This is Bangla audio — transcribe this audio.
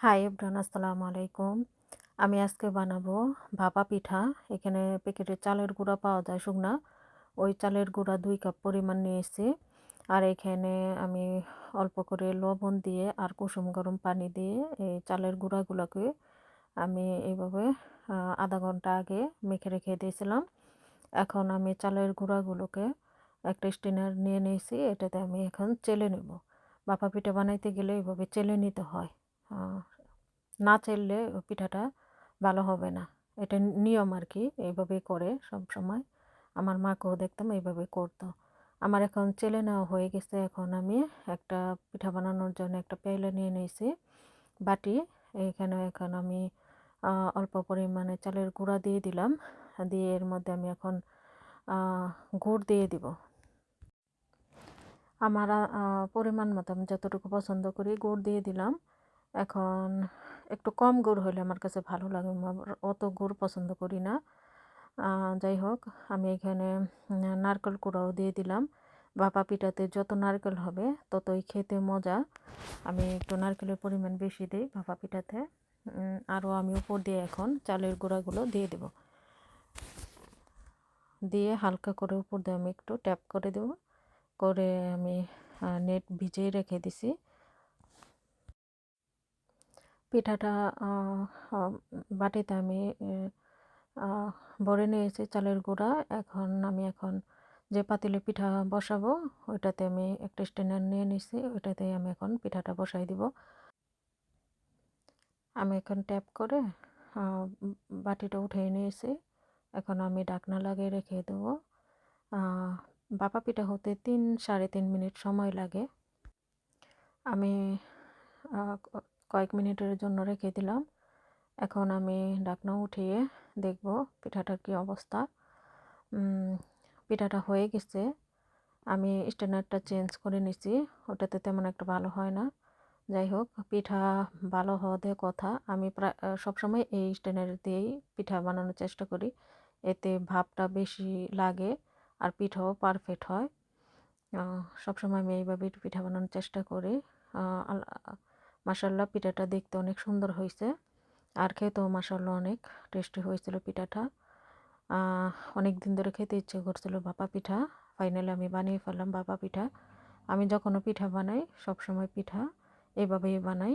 হাই এভরিওয়ান আসসালামু আলাইকুম। আমি আজকে বানাবো ভাপা পিঠা। এখানে প্যাকেটে চালের গুঁড়া পাওয়া যায়, শুকনা। ওই চালের গুঁড়া দুই কাপ পরিমাণ নিয়েছি। আর এখানে আমি অল্প করে লবণ দিয়ে আর কুসুম গরম পানি দিয়ে এই চালের গুঁড়াগুলোকে আমি এইভাবে আধা ঘণ্টা আগে মেখে রেখে দিয়েছিলাম। এখন আমি চালের গুঁড়াগুলোকে একটা স্টিনার নিয়ে নিয়েছি। এটাতে আমি এখন চেলে নেব। বাপা পিঠা বানাইতে গেলে এইভাবে চেলে নিতে হয়। না চাইলে পিঠাটা ভালো হবে না। এটা নিয়ম আর কি এইভাবে করে সব সময়। আমার মাকেও দেখতাম এইভাবে করতো। আমার এখন চেলে নেওয়া হয়ে গেছে। এখন আমি একটা পিঠা বানানোর জন্য একটা পেলে নিয়ে নিয়েছি। বাটি, এখানে, এখন আমি অল্প পরিমাণে চালের গুঁড়া দিয়ে দিলাম। দিয়ে এর মধ্যে আমি এখন গুড় দিয়ে দিব। আমার পরিমাণ মতো আমি যতটুকু পছন্দ করি গুড় দিয়ে দিলাম। এখন একটু কম গুড় হলে আমার কাছে ভালো লাগে। অত গুড় পছন্দ করি না। যাই হোক, আমি এখানে নারকেল কুড়াও দিয়ে দিলাম। ভাপা পিঠাতে যত নারকেল হবে, ততই খেতে মজা। আমি একটু নারকেলের পরিমাণ বেশি দিই ভাপা পিঠাতে আরও আমি উপর দিয়ে এখন চালের গুঁড়াগুলো দিয়ে দেব। দিয়ে হালকা করে উপর দিয়ে আমি একটু ট্যাপ করে দেব। করে আমি নেট ভিজিয়ে রেখে দিছি। পিঠাটা বাটিতে আমি ভরে নিয়েছি চালের গুঁড়া। এখন আমি এখন যে পাতিলে পিঠা বসাবো, ওইটাতে আমি একটা স্ট্যান্ডার নিয়ে নিছি, ওইটাতে আমি এখন পিঠাটা বসাই দিব। আমি এখন ট্যাপ করে বাটিটা উঠিয়ে নিয়েছি। এখন আমি ডাকনা লাগিয়ে রেখে দেবো। বাপা পিঠা হতে তিন, সাড়ে তিন মিনিট সময় লাগে। আমি কয়েক মিনিটের জন্য রেখে দিলাম। এখন আমি ডাকনা উঠিয়ে দেখব পিঠাটার কি অবস্থা। পিঠাটা হয়ে গেছে। আমি স্ট্যান্ডার্ডটা চেঞ্জ করে নিছি। ওটাতে তেমন একটা ভালো হয় না। যাই হোক, পিঠা ভালো হওয়াতে কথা। আমি প্রায় সবসময় এই স্ট্যান্ডার্ড দিয়েই পিঠা বানানোর চেষ্টা করি। এতে ভাবটা বেশি লাগে আর পিঠাও পারফেক্ট হয়। সবসময় আমি এইভাবে পিঠা বানানোর চেষ্টা করি। মাসাল্লাহ পিঠাটা দেখতে অনেক সুন্দর হয়েছে। আর খেতেও মাসাল্লাহ অনেক টেস্টি হয়েছিল পিঠাটা। অনেক দিন ধরে খেতে ইচ্ছে করছিল বাপা পিঠা। ফাইনালি আমি বানিয়ে ফেললাম বাপা পিঠা। আমি যখনও পিঠা বানাই, সবসময় পিঠা এভাবেই বানাই।